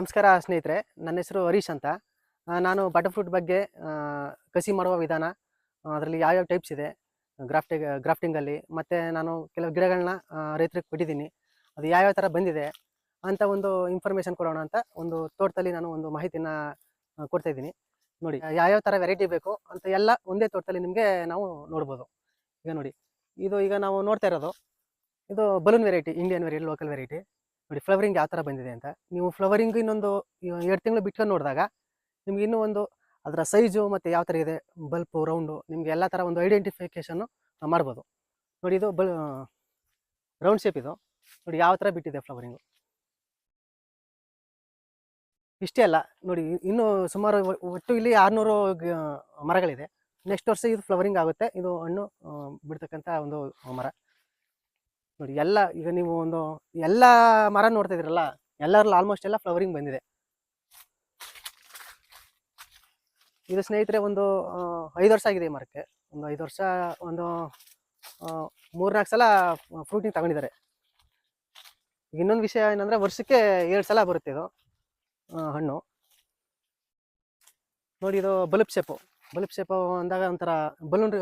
ನಮಸ್ಕಾರ ಸ್ನೇಹಿತರೆ, ನನ್ನ ಹೆಸರು ಹರೀಶ್ ಅಂತ. ನಾನು ಬಟರ್ ಫ್ರೂಟ್ ಬಗ್ಗೆ ಕಸಿ ಮಾಡುವ ವಿಧಾನ ಅದರಲ್ಲಿ ಯಾವ್ಯಾವ ಟೈಪ್ಸ್ ಇದೆ ಗ್ರಾಫ್ಟಿಂಗ್ ಗ್ರಾಫ್ಟಿಂಗಲ್ಲಿ ಮತ್ತು ನಾನು ಕೆಲವು ಗಿಡಗಳನ್ನ ರೈತರಿಗೆ ಕೊಟ್ಟಿದ್ದೀನಿ. ಅದು ಯಾವ್ಯಾವ ಥರ ಬಂದಿದೆ ಅಂತ ಒಂದು ಇನ್ಫಾರ್ಮೇಷನ್ ಕೊಡೋಣ ಅಂತ ಒಂದು ತೋಟದಲ್ಲಿ ನಾನು ಒಂದು ಮಾಹಿತಿನ ಕೊಡ್ತಾ ಇದ್ದೀನಿ. ನೋಡಿ, ಯಾವ್ಯಾವ ಥರ ವೆರೈಟಿ ಬೇಕು ಅಂತ ಎಲ್ಲ ಒಂದೇ ತೋಟದಲ್ಲಿ ನಿಮಗೆ ನಾವು ನೋಡ್ಬೋದು. ಈಗ ನೋಡಿ, ಇದು ಈಗ ನಾವು ನೋಡ್ತಾ ಇರೋದು, ಇದು balloon variety Indian variety local variety ನೋಡಿ ಫ್ಲವರಿಂಗ್ ಯಾವ ಥರ ಬಂದಿದೆ ಅಂತ. ನೀವು ಫ್ಲವರಿಂಗ್ ಇನ್ನೊಂದು ಎರಡು ತಿಂಗಳು ಬಿಟ್ಕೊಂಡು ನೋಡಿದಾಗ ನಿಮ್ಗೆ ಇನ್ನೂ ಒಂದು ಅದರ ಸೈಜು ಮತ್ತು ಯಾವ ಥರ ಇದೆ ಬಲ್ಪು ರೌಂಡು ನಿಮಗೆ ಎಲ್ಲ ಥರ ಒಂದು ಐಡೆಂಟಿಫಿಕೇಷನ್ನು ಮಾಡ್ಬೋದು. ನೋಡಿ ಇದು ಬಲ್ ರೌಂಡ್ ಶೇಪ್ ಇದು. ನೋಡಿ ಯಾವ ಥರ ಬಿಟ್ಟಿದೆ ಫ್ಲವರಿಂಗು ಇಷ್ಟೇ ಅಲ್ಲ, ನೋಡಿ ಇನ್ನೂ ಸುಮಾರು ಒಟ್ಟು ಇಲ್ಲಿ ಆರುನೂರು ಮರಗಳಿದೆ. ನೆಕ್ಸ್ಟ್ ವರ್ಷ ಇದು ಫ್ಲವರಿಂಗ್ ಆಗುತ್ತೆ. ಇದು ಹಣ್ಣು ಬಿಡ್ತಕ್ಕಂಥ ಒಂದು ಮರ. ನೋಡಿ ಎಲ್ಲ, ಈಗ ನೀವು ಒಂದು ಎಲ್ಲ ಮರ ನೋಡ್ತಾ ಇದ್ರಲ್ಲ ಎಲ್ಲರಲ್ಲಿ ಆಲ್ಮೋಸ್ಟ್ ಎಲ್ಲ ಫ್ಲವರಿಂಗ್ ಬಂದಿದೆ. ಇದು ಸ್ನೇಹಿತರೆ ಒಂದು ಐದು ವರ್ಷ ಆಗಿದೆ ಈ ಮರಕ್ಕೆ. ಒಂದು ಐದು ವರ್ಷ, ಒಂದು ಮೂರ್ನಾಲ್ಕು ಸಲ ಫ್ರೂಟಿಂಗ್ ತಗೊಂಡಿದ್ದಾರೆ. ಇನ್ನೊಂದು ವಿಷಯ ಏನಂದ್ರೆ ವರ್ಷಕ್ಕೆ ಎರಡು ಸಲ ಬರುತ್ತೆ ಇದು ಹಣ್ಣು. ನೋಡಿ ಇದು ಬಲ್ಬ್ ಶೇಪು ಬಲ್ಬ್ ಶೇಪು ಅಂದಾಗ ಒಂಥರ ಬಲೂನ್,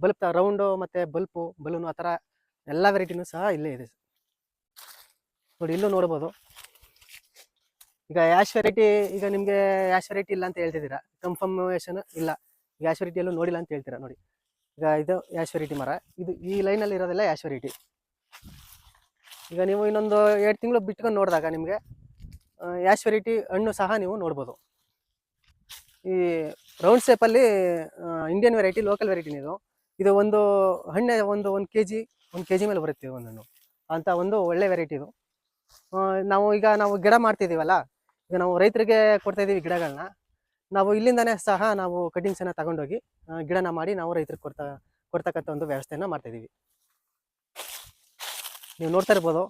ಬಲ್ಬ್ ರೌಂಡು ಮತ್ತು ಬಲ್ಪು, ಬಲೂನು ಆ ಥರ ಎಲ್ಲ ವೆರೈಟಿನೂ ಸಹ ಇಲ್ಲೇ ಇದೆ. ನೋಡಿ ಇಲ್ಲೂ ನೋಡ್ಬೋದು. ಈಗ ಯಾಶ್ ವೆರೈಟಿ ಈಗ ನಿಮಗೆ ಯಾಶ್ ವೆರೈಟಿ ಇಲ್ಲ ಅಂತ ಹೇಳ್ತಿದ್ದೀರಾ? ಕನ್ಫರ್ಮೇಷನ್ ಇಲ್ಲ. ಯಾಶ್ ವೆರೈಟಿಯಲ್ಲೂ ನೋಡಿಲ್ಲ ಅಂತ ಹೇಳ್ತೀರಾ? ನೋಡಿ. ಈಗ ಇದು ಯಾಶ್ ವೆರೈಟಿ ಮರ. ಇದು ಈ ಲೈನಲ್ಲಿ ಇರೋದೆಲ್ಲ ಯಾಶ್ ವೆರೈಟಿ ಈಗ ನೀವು ಇನ್ನೊಂದು ಎರಡು ತಿಂಗಳು ಬಿಟ್ಕೊಂಡು ನೋಡಿದಾಗ ನಿಮಗೆ ಯಾಶ್ ವೆರೈಟಿ ಹಣ್ಣು ಸಹ ನೀವು ನೋಡ್ಬೋದು. ಈ ರೌಂಡ್ ಶೇಪಲ್ಲಿ ಇಂಡಿಯನ್ ವೆರೈಟಿ ಲೋಕಲ್ ವೆರೈಟಿನ ಇದು ಇದು ಒಂದು ಹಣ್ಣೆ ಒಂದು ಒಂದು ಕೆ ಜಿ ಒಂದು ಕೆ ಜಿ ಮೇಲೆ ಬರುತ್ತೆ ಒಂದು ಹಣ್ಣು. ಅಂತ ಒಂದು ಒಳ್ಳೆ ವೆರೈಟಿ ಇದು. ನಾವು ಈಗ ನಾವು ಗಿಡ ಮಾಡ್ತಿದ್ದೀವಲ್ಲ ಈಗ ನಾವು ರೈತರಿಗೆ ಕೊಡ್ತಾ ಇದ್ದೀವಿ ಗಿಡಗಳನ್ನ ನಾವು ಇಲ್ಲಿಂದನೇ ಸಹ ನಾವು ಕಟಿಂಗ್ಸನ್ನು ತಗೊಂಡೋಗಿ ಗಿಡನ ಮಾಡಿ ನಾವು ರೈತರಿಗೆ ಕೊಡ್ತಾ, ಕೊಡ್ತಕ್ಕಂಥ ಒಂದು ವ್ಯವಸ್ಥೆಯನ್ನು ಮಾಡ್ತಾ ಇದೀವಿ. ನೀವು ನೋಡ್ತಾ ಇರ್ಬೋದು.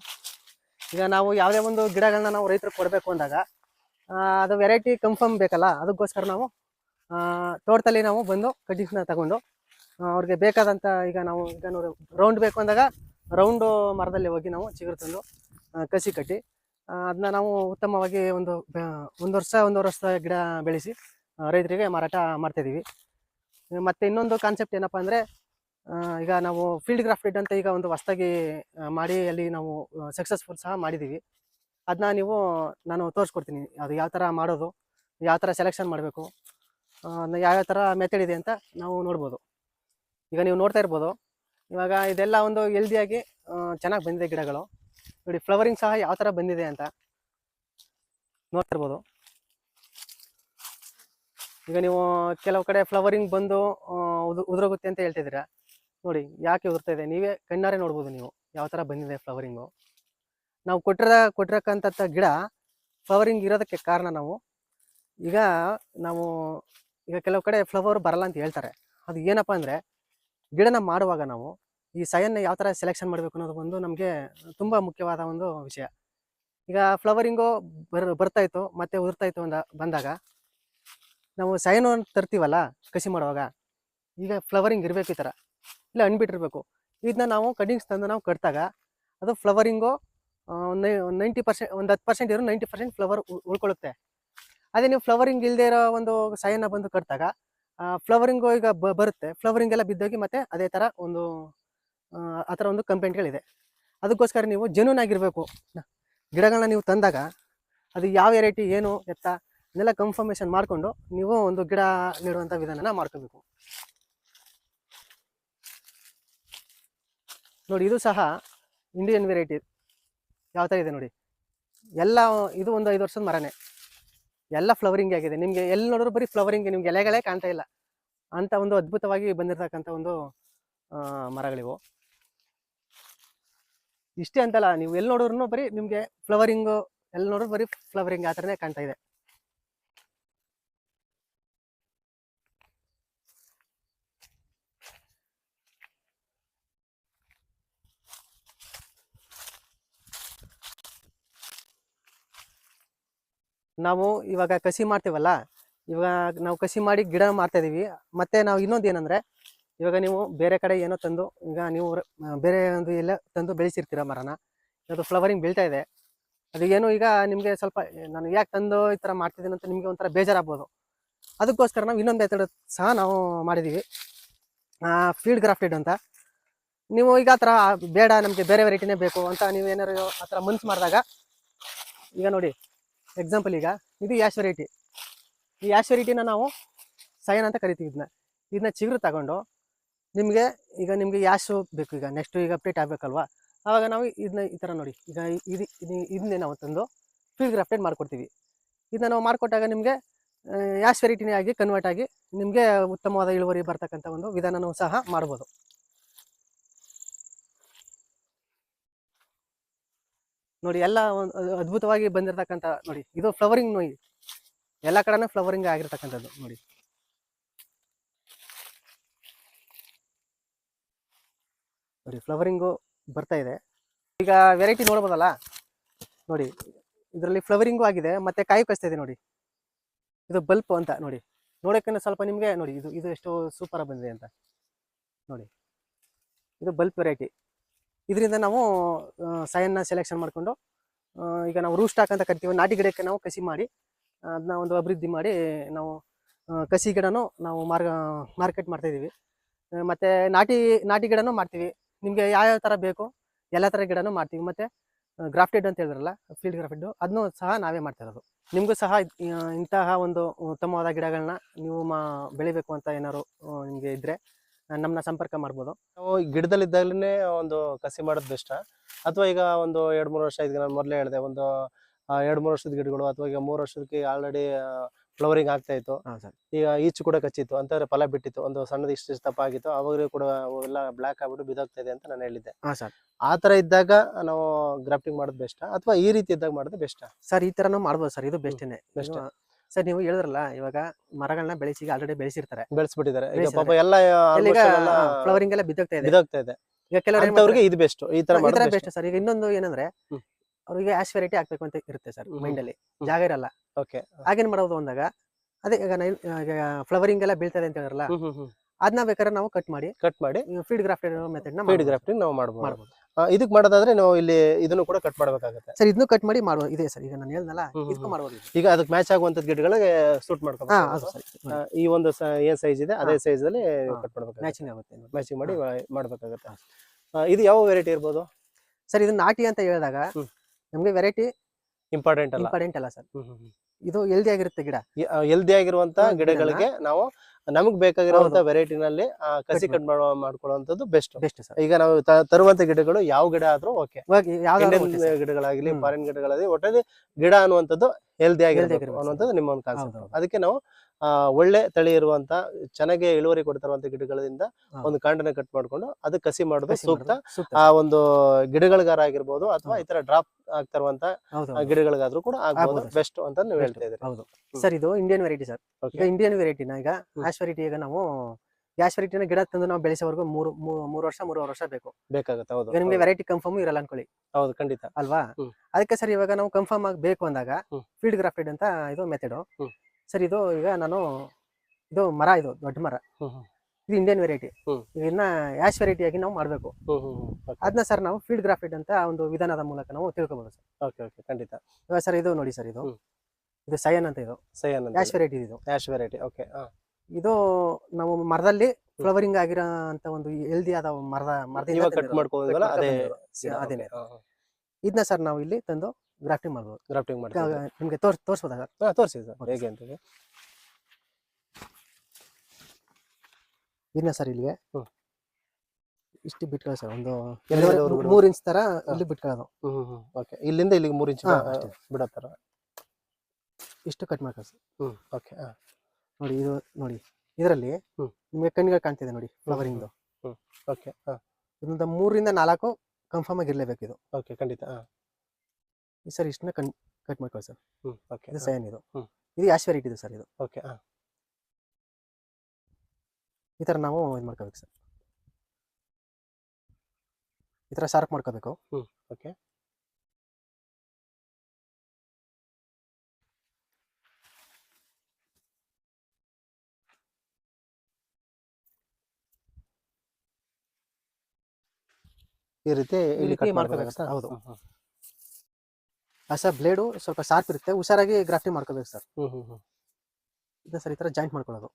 ಈಗ ನಾವು ಯಾವುದೇ ಒಂದು ಗಿಡಗಳನ್ನ ನಾವು ರೈತರಿಗೆ ಕೊಡಬೇಕು ಅಂದಾಗ ಅದು ವೆರೈಟಿ ಕನ್ಫರ್ಮ್ ಬೇಕಲ್ಲ, ಅದಕ್ಕೋಸ್ಕರ ನಾವು ತೋಟದಲ್ಲಿ ನಾವು ಬಂದು ಕಟಿಂಗ್ಸ್ನ ತಗೊಂಡು ಅವ್ರಿಗೆ ಬೇಕಾದಂಥ ಈಗ ನಾವು ಈಗ ನೋಡಿ ರೌಂಡ್ ಬೇಕು ಅಂದಾಗ ರೌಂಡು ಮರದಲ್ಲಿ ಹೋಗಿ ನಾವು ಚಿಗುರು ತಂದು ಕಸಿ ಕಟ್ಟಿ ಅದನ್ನ ನಾವು ಉತ್ತಮವಾಗಿ ಒಂದು ಒಂದು ವರ್ಷ ಒಂದೂವರೆ ವರ್ಷ ಗಿಡ ಬೆಳೆಸಿ ರೈತರಿಗೆ ಮಾರಾಟ ಮಾಡ್ತಾಯಿದ್ದೀವಿ ಮತ್ತು ಇನ್ನೊಂದು ಕಾನ್ಸೆಪ್ಟ್ ಏನಪ್ಪ ಅಂದರೆ ಈಗ ನಾವು ಫೀಲ್ಡ್ ಗ್ರಾಫ್ಟೆಡ್ ಅಂತ ಈಗ ಒಂದು ಹೊಸ್ದಾಗಿ ಮಾಡಿ ಅಲ್ಲಿ ನಾವು ಸಕ್ಸಸ್ಫುಲ್ ಸಹ ಮಾಡಿದ್ದೀವಿ ಅದನ್ನ ನೀವು, ನಾನು ತೋರಿಸ್ಕೊಡ್ತೀನಿ, ಅದು ಯಾವ ಥರ ಮಾಡೋದು, ಯಾವ ಥರ ಸೆಲೆಕ್ಷನ್ ಮಾಡಬೇಕು ಯಾವ್ಯಾವ ಥರ ಮೆಥಡ್ ಇದೆ ಅಂತ ನಾವು ನೋಡ್ಬೋದು. ಈಗ ನೀವು ನೋಡ್ತಾ ಇರ್ಬೋದು. ಇವಾಗ ಇದೆಲ್ಲ ಒಂದು ಹೆಲ್ದಿಯಾಗಿ ಚೆನ್ನಾಗಿ ಬಂದಿದೆ ಗಿಡಗಳು. ನೋಡಿ ಫ್ಲವರಿಂಗ್ ಸಹ ಯಾವ ಥರ ಬಂದಿದೆ ಅಂತ ನೋಡ್ತಾ ಇರ್ಬೋದು. ಈಗ ನೀವು ಕೆಲವು ಕಡೆ ಫ್ಲವರಿಂಗ್ ಬಂದು ಉದುರೋಗುತ್ತೆ ಅಂತ ಹೇಳ್ತಿದ್ದೀರ ನೋಡಿ ಯಾಕೆ ಉದುರ್ತಾ ಇದೆ? ನೀವೇ ಕಣ್ಣಾರೆ ನೋಡ್ಬೋದು ನೀವು ಯಾವ ಥರ ಬಂದಿದೆ ಫ್ಲವರಿಂಗು ನಾವು ಕೊಟ್ಟಿರ ಕೊಟ್ಟಿರಕ್ಕಂಥ ಗಿಡ ಫ್ಲವರಿಂಗ್ ಇರೋದಕ್ಕೆ ಕಾರಣ ನಾವು ಈಗ ನಾವು, ಈಗ ಕೆಲವು ಕಡೆ ಫ್ಲವರ್ ಬರಲ್ಲ ಅಂತ ಹೇಳ್ತಾರೆ. ಅದು ಏನಪ್ಪ ಅಂದರೆ ಗಿಡನ ಮಾಡುವಾಗ ನಾವು ಈ ಸಯನ್ನ ಯಾವ ಥರ ಸೆಲೆಕ್ಷನ್ ಮಾಡಬೇಕು ಅನ್ನೋದು ಒಂದು ನಮಗೆ ತುಂಬ ಮುಖ್ಯವಾದ ಒಂದು ವಿಷಯ. ಈಗ ಫ್ಲವರಿಂಗು ಬರ್, ಬರ್ತಾ ಇತ್ತು, ಮತ್ತೆ ಉದುರ್ತಾ ಇತ್ತು ಬಂದಾಗ. ನಾವು ಸಯನು ತರ್ತೀವಲ್ಲ ಕಸಿ ಮಾಡುವಾಗ, ಈಗ ಫ್ಲವರಿಂಗ್ ಇರಬೇಕು ಈ ಥರ ಇಲ್ಲ ಅಣ್ಬಿಟ್ಟಿರ್ಬೇಕು ಇದನ್ನ ನಾವು ಕಟಿಂಗ್ಸ್ ತಂದು ನಾವು ಕಟ್ಟಾಗ ಅದು ಫ್ಲವರಿಂಗು ನೈಂಟಿ ಪರ್ಸೆಂಟ್ ಒಂದು ಹತ್ತು ಪರ್ಸೆಂಟ್ ಇರೋ ನೈಂಟಿ ಪರ್ಸೆಂಟ್ ಫ್ಲವರ್ ಉಳ್ಕೊಳ್ಳುತ್ತೆ ಅದೇ ನೀವು ಫ್ಲವರಿಂಗ್ ಇಲ್ಲದೆ ಇರೋ ಒಂದು ಸಯನ್ನ ಬಂದು ಕಟ್ಟಾಗ ಫ್ಲವರಿಂಗು ಈಗ ಬರುತ್ತೆ. ಫ್ಲವರಿಂಗ್ ಎಲ್ಲ ಬಿದ್ದೋಗಿ ಮತ್ತೆ ಅದೇ ಥರ ಒಂದು ಆ, ಥರ ಒಂದು ಕಂಪ್ಲೇಂಟ್ಗಳಿದೆ ಅದಕ್ಕೋಸ್ಕರ ನೀವು ಜೆನ್ಯೂನ್ ಆಗಿರಬೇಕು. ಗಿಡಗಳನ್ನ ನೀವು ತಂದಾಗ ಅದು ಯಾವ ವೆರೈಟಿ ಏನು ಎತ್ತ ಇದೆಲ್ಲ ಕನ್ಫರ್ಮೇಷನ್ ಮಾಡಿಕೊಂಡು ನೀವು ಒಂದು ಗಿಡ ನೆಡುವಂಥ ವಿಧಾನನ ಮಾಡ್ಕೋಬೇಕು. ನೋಡಿ ಇದು ಸಹ ಇಂಡಿಯನ್ ವೆರೈಟಿ ಯಾವ ಥರ ಇದೆ ನೋಡಿ. ಎಲ್ಲ ಇದು ಒಂದು ಐದು ವರ್ಷದ ಮರನೇ. ಎಲ್ಲ ಫ್ಲವರಿಂಗ್ ಆಗಿದೆ. ನಿಮಗೆ ಎಲ್ಲಿ ನೋಡಿದ್ರು ಬರೀ ಫ್ಲವರಿಂಗ್ ನಿಮ್ಗೆ ಎಲೆಗಳೇ ಕಾಣ್ತಾ ಇಲ್ಲ. ಅಂತ ಒಂದು ಅದ್ಭುತವಾಗಿ ಬಂದಿರತಕ್ಕಂಥ ಒಂದು ಮರಗಳಿವು. ಇಷ್ಟೇ ಅಂತಲ್ಲ, ನೀವು ಎಲ್ಲಿ ನೋಡಿದ್ರು ಬರೀ ನಿಮಗೆ ಫ್ಲವರಿಂಗು ಎಲ್ಲಿ ನೋಡಿದ್ರು ಬರೀ ಫ್ಲವರಿಂಗ್ ಆ ಥರನೇ ಕಾಣ್ತಾ ಇದೆ. ನಾವು ಇವಾಗ ಕಸಿ ಮಾಡ್ತೀವಲ್ಲ, ಇವಾಗ ನಾವು ಕಸಿ ಮಾಡಿ ಗಿಡ ಮಾಡ್ತಾ ಇದೀವಿ. ಮತ್ತೆ ನಾವು ಇನ್ನೊಂದು ಏನಂದ್ರೆ, ಇವಾಗ ನೀವು ಬೇರೆ ಕಡೆ ಏನೋ ತಂದು, ಈಗ ನೀವು ಬೇರೆ ಒಂದು ಎಲ್ಲ ತಂದು ಬೆಳೆಸಿರ್ತೀರ ಮರನ? ಅದು ಫ್ಲವರಿಂಗ್ ಬೀಳ್ತಾ ಇದೆ. ಅದು ಏನು ಈಗ ನಿಮಗೆ ಸ್ವಲ್ಪ ನಾನು ಯಾಕೆ ತಂದು ಈ ಥರ ಮಾಡ್ತಿದ್ದೀನಿ ಅಂತ ನಿಮಗೆ ಒಂಥರ ಬೇಜಾರಾಗ್ಬೋದು. ಅದಕ್ಕೋಸ್ಕರ ನಾವು ಇನ್ನೊಂದು ಮೆಥಡ್ ಸಹ ನಾವು ಮಾಡಿದ್ದೀವಿ ಫೀಲ್ಡ್ ಗ್ರಾಫ್ಟೆಡ್ ಅಂತ. ನೀವು ಈಗ ಆ ಥರ ಬೇಡ, ನಮಗೆ ಬೇರೆ ವೆರೈಟಿನೇ ಬೇಕು ಅಂತ ನೀವು ಆ ಥರ ಮನ್ಸು ಮಾಡಿದಾಗ, ಈಗ ನೋಡಿ ಎಕ್ಸಾಂಪಲ್ ಈಗ, ಇದು ಯಾಶ್ ವೆರೈಟಿ ಈ ಯಾಶ್ ವೆರೈಟಿನ ನಾವು ಸಯನ್ ಅಂತ ಕರಿತೀವಿ ಇದನ್ನ ಇದನ್ನ ಚಿಗುರು ತಗೊಂಡು ನಿಮಗೆ ಈಗ ನಿಮಗೆ ಯಾಶು ಬೇಕು ಈಗ ನೆಕ್ಸ್ಟ್ ಈಗ ಅಪ್ಡೇಟ್ ಆಗಬೇಕಲ್ವಾ? ಆವಾಗ ನಾವು ಇದನ್ನ ಈ ಥರ ನೋಡಿ, ಈಗ ಇದು ಇದು ಇದನ್ನೇ ನಾವು ತಂದು ಫೀಲ್ಡ್ ಅಪ್ಡೇಟ್ ಮಾಡಿಕೊಡ್ತೀವಿ. ಇದನ್ನ ನಾವು ಮಾಡಿಕೊಟ್ಟಾಗ ನಿಮಗೆ ಯಾಶ್ ವೆರೈಟಿನೇ ಆಗಿ ಕನ್ವರ್ಟ್ ಆಗಿ ನಿಮಗೆ ಉತ್ತಮವಾದ ಇಳುವರಿ ಬರ್ತಕ್ಕಂಥ ಒಂದು ವಿಧಾನವೂ ಸಹ ಮಾಡ್ಬೋದು. ನೋಡಿ ಎಲ್ಲ ಅದ್ಭುತವಾಗಿ ಬಂದಿರತಕ್ಕಂಥ ನೋಡಿ, ಇದು ಫ್ಲವರಿಂಗ್ ನೋಡಿ. ಎಲ್ಲ ಕಡೆನೂ ಫ್ಲವರಿಂಗ್ ಆಗಿರ್ತಕ್ಕಂಥದ್ದು ನೋಡಿ. ನೋಡಿ ಫ್ಲವರಿಂಗು ಬರ್ತಾ ಇದೆ. ಈಗ ವೆರೈಟಿ ನೋಡ್ಬೋದಲ್ಲ? ನೋಡಿ, ಇದರಲ್ಲಿ ಫ್ಲವರಿಂಗು ಆಗಿದೆ, ಮತ್ತೆ ಕಾಯಿ ಕಸ್ತಾ ಇದೆ ನೋಡಿ. ಇದು ಬಲ್ಪ್ ಅಂತ ನೋಡಿ. ನೋಡೋಕೆ ಸ್ವಲ್ಪ ನಿಮಗೆ ನೋಡಿ, ಇದು ಇದು ಎಷ್ಟು ಸೂಪರ್ ಬಂದಿದೆ ಅಂತ. ನೋಡಿ, ಇದು ಬಲ್ಪ್ ವೆರೈಟಿ ಇದರಿಂದ ನಾವು ಸಯನ್ನ ಸೆಲೆಕ್ಷನ್ ಮಾಡಿಕೊಂಡು ಈಗ ನಾವು ರೂಸ್ಟ್ ಅಂತ ಕರಿತೀವಿ. ನಾಟಿ ಗಿಡಕ್ಕೆ ನಾವು ಕಸಿ ಮಾಡಿ ಅದನ್ನ ಒಂದು ಅಭಿವೃದ್ಧಿ ಮಾಡಿ ನಾವು ಕಸಿ ಗಿಡನೂ ನಾವು ಮಾರ್ಗ, ಮಾರ್ಕೆಟ್ ಮಾಡ್ತಾ ಮತ್ತು ನಾಟಿ ನಾಟಿ ಗಿಡನೂ ಮಾಡ್ತೀವಿ. ನಿಮಗೆ ಯಾವ್ಯಾವ ಥರ ಬೇಕು, ಎಲ್ಲ ಥರ ಗಿಡನೂ ಮಾಡ್ತೀವಿ. ಮತ್ತೆ ಗ್ರಾಫ್ಟೆಡ್ ಅಂತ ಹೇಳಿದ್ರಲ್ಲ ಫೀಲ್ಡ್ ಗ್ರಾಫ್ಟೆಡ್ ಅದನ್ನು ಸಹ ನಾವೇ ಮಾಡ್ತಾ ಇರೋದು. ನಿಮಗೂ ಸಹ ಇಂತಹ ಒಂದು ಉತ್ತಮವಾದ ಗಿಡಗಳನ್ನ ನೀವು ಮಾ, ಬೆಳಿಬೇಕು ಅಂತ ಏನಾದ್ರು ನಿಮಗೆ ಇದ್ರೆ ನಮ್ಮನ್ನ ಸಂಪರ್ಕ ಮಾಡ್ಬೋದು. ನಾವು ಗಿಡದಲ್ಲಿದ್ದಾಗಲೇ ಒಂದು ಕಸಿ ಮಾಡೋದು ಬೆಸ್ಟ್. ಅಥವಾ ಈಗ ಒಂದು ಎರಡ್ ಮೂರು ವರ್ಷ ಈಗ ನಾನು ಮೊದಲೇ ಹೇಳಿದೆ ಒಂದು ಎರಡು ಮೂರು ವರ್ಷದ ಗಿಡಗಳು ಅಥವಾ ಈಗ ಮೂರು ವರ್ಷದಕ್ಕೆ ಆಲ್ರೆಡಿ ಫ್ಲವರಿಂಗ್ ಆಗ್ತಾ ಇತ್ತು. ಈಗ ಈಚು ಕೂಡ ಕಚ್ಚಿತ್ತು ಅಂತಂದ್ರೆ ಫಲ ಬಿಟ್ಟಿತ್ತು. ಒಂದು ಸಣ್ಣದ ಇಷ್ಟು ತಪ್ಪಾಗಿತ್ತು ದಪ್ಪ ಆಗಿತ್ತು ಅವಾಗಲೂ ಕೂಡ ಎಲ್ಲ ಬ್ಲಾಕ್ ಆಗ್ಬಿಟ್ಟು ಬಿದೋಗ್ತಾ ಇದೆ ಅಂತ ನಾನು ಹೇಳಿದ್ದೆ. ಸರ್. ಆ ತರ ಇದ್ದಾಗ ನಾವು ಗ್ರಾಫ್ಟಿಂಗ್ ಮಾಡೋದು ಬೆಸ್ಟ್ ಅಥವಾ ಈ ರೀತಿ ಇದ್ದಾಗ ಮಾಡೋದು ಬೆಸ್ಟ್. ಸರ್ ಈ ತರನೂ ಮಾಡ್ಬೋದು ಸರ್ ಇದು ಬೆಸ್ಟೇನೆ. best. ಸರ್ ನೀವು ಹೇಳಿದ್ರಲ್ಲ ಇವಾಗ ಮರಗಳನ್ನ ಬೆಳೆಸಿ ಆಲ್ರೆಡಿ ಬೆಳೆಸಿರ್ತಾರೆ. ಬೆಳೆಸ್ಬಿಟ್ಟಿದ್ದಾರೆ. ಈಗ. ಪಾಪ ಎಲ್ಲ ಈಗ ಫ್ಲವರಿಂಗ್ ಎಲ್ಲ ಬಿದ್ದೋಗ್ತಾ ಇದೆ. ಬಿದ್ದೋಗ್ತಾ ಇದೆ. ಈಗ ಕೆಲವರು ಏನ್ ಅಂತವ್ರಿಗೆ ಮಾಡ್ತಾರೆ? ಇದು ಬೆಸ್ಟ್ ಈ ತರ ಈ ತರ ಮಾಡೋದು ಬೆಸ್ಟ್ ಸರ್. ಈಗ ಇನ್ನೊಂದು ಏನಂದ್ರೆ. ಅವ್ರಿಗೆ ಆಶ್ ವೆರೈಟಿ ಹಾಕ್ಬೇಕು ಅಂತ ಇರುತ್ತೆ ಸರ್. ಮೈಂಡ್ ಅಲ್ಲಿ. ಜಾಗ ಇರಲ್ಲ. ಓಕೆ ಆಗೇನ್ ಮಾಡೋದು ಅಂದಾಗ ಅದೇ ಈಗ ಫ್ಲವರಿಂಗ್ ಎಲ್ಲ ಬೀಳ್ತದೆ ಅಂತ ಹೇಳಿರಲ್ಲ ಅದನ್ನ ಬೇಕಾದ್ರೆ ನಾವು ಕಟ್ ಮಾಡಿ ಕಟ್ ಮಾಡಿ ಫೀಡ್ ಗ್ರಾಫ್ಟಿಂಗ್ ಮೆಥಡ್ನ ಫೀಡ್ ಗ್ರಾಫ್ಟಿಂಗ್ ನಾವು ಮಾಡ್ಬೋದು. ಇದಕ್ ಮಾಡೋದಾದ್ರೆ ನಾವು ಇಲ್ಲಿ ಇದನ್ನು ಕೂಡ ಕಟ್ ಮಾಡ್ಬೇಕಾಗುತ್ತೆ. ಸರ್ ಇದನ್ನು ಕಟ್ ಮಾಡಿ ಮಾಡುವ ಇದೆ ಸರ್ ಈಗ ನಾನು ಹೇಳ್ದಲ್ಲ ಇದಕ್ಕೂ. ಮಾಡ್ಬೋದು ಈಗ ಅದಕ್ಕೆ ಮ್ಯಾಚ್ ಆಗುವಂತ ಗಿಡಗಳಿಗೆ ಸೂಟ್ ಮಾಡ್ಕೋಬೇಕು. ಈ ಒಂದು ಏನ್ ಸೈಜ್ ಇದೆ ಅದೇ ಸೈಜ್ ಅಲ್ಲಿ ಕಟ್ ಮಾಡ್ಬೇಕು ಮ್ಯಾಚಿಂಗ್ ಆಗುತ್ತೆ ಮ್ಯಾಚಿಂಗ್ ಮಾಡಿ ಮಾಡ್ಬೇಕಾಗತ್ತೆ. ಇದು ಯಾವ ವೆರೈಟಿ ಇರ್ಬೋದು? ಸರ್ ಇದು ನಾಟಿ ಅಂತ ಹೇಳಿದಾಗ ನಮ್ಗೆ ನಮಗೆ ವೆರೈಟಿ ಇಂಪಾರ್ಟೆಂಟ್ ಅಲ್ಲ. ಇಂಪಾರ್ಟೆಂಟ್ ಅಲ್ಲ ಸರ್. ಇದು ಹೆಲ್ದಿ ಆಗಿರುತ್ತೆ ಗಿಡ. ಹೆಲ್ದಿ ಆಗಿರುವಂತ ಗಿಡಗಳಿಗೆ ನಾವು ನಮಗ್ ಬೇಕಾಗಿರುವಂತ. ವೆರೈಟಿನಲ್ಲಿ ಕಸಿ ಕಟ್ ಮಾಡೋ ಮಾಡ್ಕೊಳ್ಳುವಂತದ್ದು ಬೆಸ್ಟ್ ಬೆಸ್ಟ್ ಸರ್. ಈಗ ನಾವು ತ- ತರುವಂತ ಗಿಡಗಳು ಯಾವ ಗಿಡ ಆದ್ರೂ ಓಕೆ ಇಂಡಿಯನ್ ಗಿಡಗಳಾಗ್ಲಿ. ಫಾರಿನ್ ಗಿಡಗಳಾಗಲಿ ಒಟ್ಟಲ್ಲಿ ಗಿಡ ಅನ್ನುವಂಥದ್ದು ಹೆಲ್ದಿ ಆಗಿರ್ಬೇಕು ಆಗಿರ್ಬೇಕು ಅನ್ನುವಂಥದ್ದು ನಿಮ್ಮ ಒಂದು ಕಾನ್ಸೆಪ್ಟ್. ಅದಕ್ಕೆ ನಾವು ಒಳ್ಳೆ ತಳಿ ಇರುವಂತ ಚೆನ್ನಾಗಿ ಇಳುವರಿ ಕೊಡ್ತಾರಂತ ಗಿಡಗಳಿಂದ ಒಂದು ಕಾಂಡನ ಕಟ್ ಮಾಡ್ಕೊಂಡು ಅದಕ್ಕೆ ಕಸಿ ಮಾಡೋದು ಸೂಕ್ತ. ಆ ಒಂದು ಗಿಡಗಳಿಗಾರ ಆಗಿರ್ಬೋದು ಅಥವಾ. ಈ ತರ ಡ್ರಾಪ್ ಆಗ್ತಾರಂತ ಗಿಡಗಳಿಗಾದ್ರೂ ಕೂಡ ಆಗ್ಬೋದು. ಆಗ್ಬೋದು. ಬೆಸ್ಟ್ ಅಂತ ನೀವು ಹೇಳ್ತಾ ಇದ್ರಿ ಹೌದು. ಸರ್ ಇದು ಇಂಡಿಯನ್ ವೆರೈಟಿ ಸರ್. ಇಂಡಿಯನ್ ವೆರೈಟಿನ ಈಗ. ಆಶ್ ವೆರೈಟಿ ಈಗ ನಾವು ಗ್ಯಾಸ್ ವೆರೈಟಿನ ಗಿಡ ತಂದು ನಾವು ಬೆಳೆಸೋವರೆಗೂ ಮೂರು ಮೂರು ವರ್ಷ ಮೂರುವರೆ ವರ್ಷ ಬೇಕು. ಬೇಕಾಗುತ್ತೆ. ಹೌದು ನಿಮ್ಗೆ ವೆರೈಟಿ ಕನ್ಫರ್ಮ್ ಇರಲ್ಲ ಅನ್ಕೊಳ್ಳಿ. ಹೌದು ಖಂಡಿತ. ಅಲ್ವಾ? ಅದಕ್ಕೆ ಸರ್ ಇವಾಗ ನಾವು ಕನ್ಫರ್ಮ್ ಆಗಬೇಕು ಅಂದಾಗ. ಫೀಲ್ಡ್ ಗ್ರಾಫ್ಟೆಡ್ ಅಂತ ಇದು ಮೆಥಡು. ಸರ್ ಇದು ಈಗ ನಾನು ಇದು ಮರ ಇದು ದೊಡ್ಡ ಮರ. ಇದು ಇಂಡಿಯನ್ ವೆರೈಟಿ ಇದನ್ನ ಇದನ್ನ ವೆರೈಟಿ ಆಗಿ ನಾವು ಮಾಡಬೇಕು. ಅದನ್ನ ಸರ್ ನಾವು ಫೀಲ್ಡ್ ಗ್ರಾಫಿಡ್ ಅಂತ ಒಂದು ವಿಧಾನದ ಮೂಲಕ ನಾವು ತಿಳ್ಕೊಬಹುದು ಸರ್. ಓಕೆ ಓಕೆ ಖಂಡಿತ. ಇವಾಗ ಸರ್ ಇದು ನೋಡಿ ಸರ್ ಇದು. ಇದು ಸಯನ್ ಅಂತ ಇದು. ಸಯನ್ ಆಶ್ ವೆರೈಟಿ ಇದು. ಯಾಶ್ ವೆರೈಟಿ ಓಕೆ ಇದು ನಾವು ಮರದಲ್ಲಿ ಫ್ಲವರಿಂಗ್ ಆಗಿರೋ ಅಂತ ಒಂದು ಹೆಲ್ದಿ ಆದ ಮರದ ಮರದಿಂದ ಕಟ್. ಮಾಡ್ಕೋದಿಲ್ಲ ಅದೇ. ಅದೇನೆ. ಇದನ್ನ ಸರ್ ನಾವು ಇಲ್ಲಿ ತಂದು ಗ್ರಾಫ್ಟಿಂಗ್ ಮಾಡ್ಬೋದು. ಗ್ರಾಫ್ಟಿಂಗ್ ಮಾಡ್ತೀವಿ ನಿಮಗೆ ತೋರ್ಸ್ ತೋರಿಸ್ಬೋದಾ ಸರ್? ಹಾಂ ತೋರಿಸಿ ಸರ್. ಹೇಗೆ ಅಂತ ಇದನ್ನ ಸರ್ ಇಲ್ಲಿಗೆ? ಹ್ಮ್. ಇಷ್ಟು ಬಿಟ್ಕೊಳ್ಳಿ ಸರ್ ಒಂದು ಮೂರು ಎರಡೂವರೆ- ಇಂಚ್ ತರ ಇಲ್ಲಿ ಬಿಟ್ಕೊಳ್ಳೋದು. ಹ್ಞೂ ಹ್ಞೂ ಓಕೆ. ಇಲ್ಲಿಂದ ಇಲ್ಲಿಗೆ ಮೂರು ಇಂಚ್ ಬಿಡೋ ಥರ ಇಷ್ಟು ಕಟ್ ಮಾಡ್ಕೊಳ್ಳಿ ಸರ್. ಹ್ಞೂ ಓಕೆ ಹಾಂ. ನೋಡಿ ಇದು ನೋಡಿ. ಇದರಲ್ಲಿ. ನಿಮಗೆ ಕಣ್ಣಿಗೆ ಕಾಣ್ತಿದೆ ನೋಡಿ ಫ್ಲವರಿಂಗ್ ಓಕೆ ಹಾಂ. ಇದರಿಂದ ಮೂರರಿಂದ ನಾಲ್ಕು ಕನ್ಫರ್ಮ್ ಆಗಿರಲೇಬೇಕು ಇದು ಓಕೆ ಖಂಡಿತ ಹಾ. ಈ ಸರ್ ಇಷ್ಟನ್ನ ಕಣ್ ಕಟ್ ಮಾಡ್ಕೊಳ್ಳಿ ಸರ್. ಹ್ಞೂ ಓಕೆ ಇದು ಸೈನ್ ಇದು. ಹ್ಮ್. ಇದು ಆಶ್ ವೆರೈಟಿ ಇದು ಸರ್ ಇದು. ಓಕೆ ಹಾಂ. ಈ ಥರ ನಾವು ಇದು ಮಾಡ್ಕೋಬೇಕು ಸರ್. ಈ ಥರ ಶಾರ್ಪ್ ಮಾಡ್ಕೋಬೇಕು. ಓಕೆ ಈ ರೀತಿ ಇಲ್ಲಿ ಕಟ್ ಮಾಡ್ಕೋಬೇಕು ಸರ್, ಹೌದು. ಹ್ಮ್, ಹ್ಮ್. ಸರ್ ಬ್ಲೇಡು ಸ್ವಲ್ಪ ಶಾರ್ಪ್ ಇರುತ್ತೆ. ಹುಷಾರಾಗಿ ಗ್ರಾಫ್ಟಿಂಗ್ ಮಾಡ್ಕೋಬೇಕು ಸರ್ ಹ್ಞೂ ಹ್ಞೂ ಹ್ಞೂ ಇದೆ ಸರ್ ಈ ಥರ ಜಾಯಿಂಟ್ ಮಾಡ್ಕೊಳ್ಳೋದು.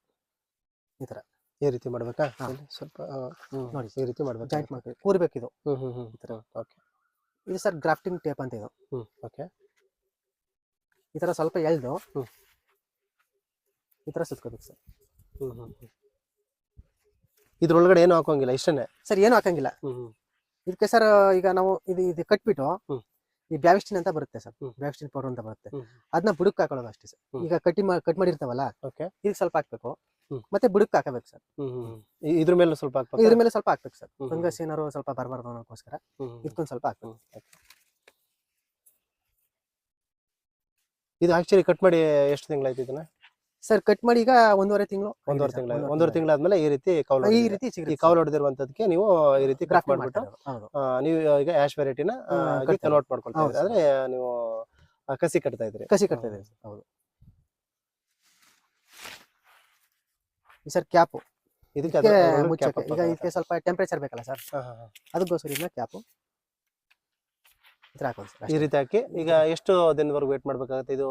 ಈ ರೀತಿ ಮಾಡ್ಬೇಕಾ? ರೀತಿ ಮಾಡಬೇಕಾ ಸ್ವಲ್ಪ ನೋಡಿ. ಈ ರೀತಿ ಮಾಡ್ಬೇಕು? ಜಾಯಿಂಟ್ ಮಾಡ್ಬೇಕು ಕೂರ್ಬೇಕು ಇದು. ಹ್ಮ್ ಹ್ಮ್ ಹ್ಞೂ ಈ ಥರ ಓಕೆ. ಇದು ಸರ್ ಗ್ರಾಫ್ಟಿಂಗ್ ಟೇಪ್ ಅಂತ ಇದು. ಹ್ಞೂ ಓಕೆ. ಈ ತರ ಸ್ವಲ್ಪ ಎಳ್ದು ಹ್ಞೂ ಈ ತರ ಸುತ್ಕೋಬೇಕು ಸರ್ ಹ್ಮ್ ಹ್ಮ್ ಹ್ಞೂ ಇದ್ರೊಳಗಡೆ ಏನು ಹಾಕೋಂಗಿಲ್ಲ ಇಷ್ಟನೇ ಸರ್ ಏನು ಹಾಕಂಗಿಲ್ಲ. ಹ್ಮ್ ಇದಕ್ಕೆ ಸರ್ ಈಗ ನಾವು ಇದು ಇದು ಕಟ್ಬಿಟ್ಟು. ಈ ಬ್ಯಾವಿಸ್ಟಿನ್ ಅಂತ ಬರುತ್ತೆ ಸರ್. ಬ್ಯಾವಿಸ್ಟಿನ್ ಪೌಡರ್ ಅಂತ ಬರುತ್ತೆ. ಅದನ್ನ ಬುಡಕ್ ಹಾಕೊಳ್ಳೋದು ಅಷ್ಟೇ ಸರ್. ಈಗ ಕಟ್ಟಿ ಕಟ್ ಮಾಡಿರ್ತಾವಲ್ಲ? ಓಕೆ. ಇದಕ್ಕೆ ಸ್ವಲ್ಪ ಹಾಕ್ಬೇಕು. ಮತ್ತೆ ಬುಡಕ್ ಹಾಕಬೇಕು ಸರ್. ಇದ್ರ ಮೇಲೆ ಸ್ವಲ್ಪ? ಇದ್ರ ಮೇಲೆ ಸ್ವಲ್ಪ ಹಾಕ್ಬೇಕು ಸರ್. ಫಂಗಸ್ ಏನಾರು ಸ್ವಲ್ಪ ಬರಬಾರ್ದು ಅನ್ನೋಕ್ಕೋಸ್ಕರ. ಇದಕ್ಕೊಂದು ಸ್ವಲ್ಪ ಹಾಕ್ಬೇಕು. ಇದು ಆಕ್ಚುಲಿ ಕಟ್ ಮಾಡಿ ಎಷ್ಟು ತಿಂಗಳಾಯ್ತು ಇದನ್ನ? ಸರ್ ಕಟ್ ಮಾಡಿ ಈಗ ಒಂದೂವರೆ ತಿಂಗಳು ಒಂದೂವರೆ ತಿಂಗಳ ಒಂದೂವರೆ ತಿಂಗಳಾದ್ಮೇಲೆ ಈ ರೀತಿ ಕೌಲ್ ಈ. ರೀತಿ ಈ ಕೌಲ್ ಹೊಡೆದಿರುವಂತದಕ್ಕೆ ನೀವು ಈ ರೀತಿ ಕ್ರಾಫ್ಟ್ ಮಾಡ್ಬಿಟ್ಟು ನೀವು ಈಗ ಆಶ್ ವೆರೈಟಿನ ಕನ್ವರ್ಟ್ ಮಾಡ್ಕೊಳ್ತಾ ಇದ್ರಿ ಆದ್ರೆ ನೀವು ಕಸಿ ಕಟ್ತಾ ಇದ್ರಿ ಕಸಿ ಕಟ್ತಾ ಇದ್ರಿ ಸರ್. ಹೌದು. Sir cap. ಇದಕ್ಕೆ ಅದ್ರ ಈಗ ಇದಕ್ಕೆ ಸ್ವಲ್ಪ ಟೆಂಪರೇಚರ್ ಬೇಕಲ್ಲ ಸರ್. ಅದಕ್ಕೋಸ್ಕರ ಇದನ್ನ ಕ್ಯಾಪು. ಈ ಸರ್ ರೀತಿ ಹಾಕಿ ಈಗ ಎಷ್ಟು ದಿನವರೆಗೂ ವೇಟ್ ಮಾಡ್ಬೇಕಾಗುತ್ತೆ? ಇದು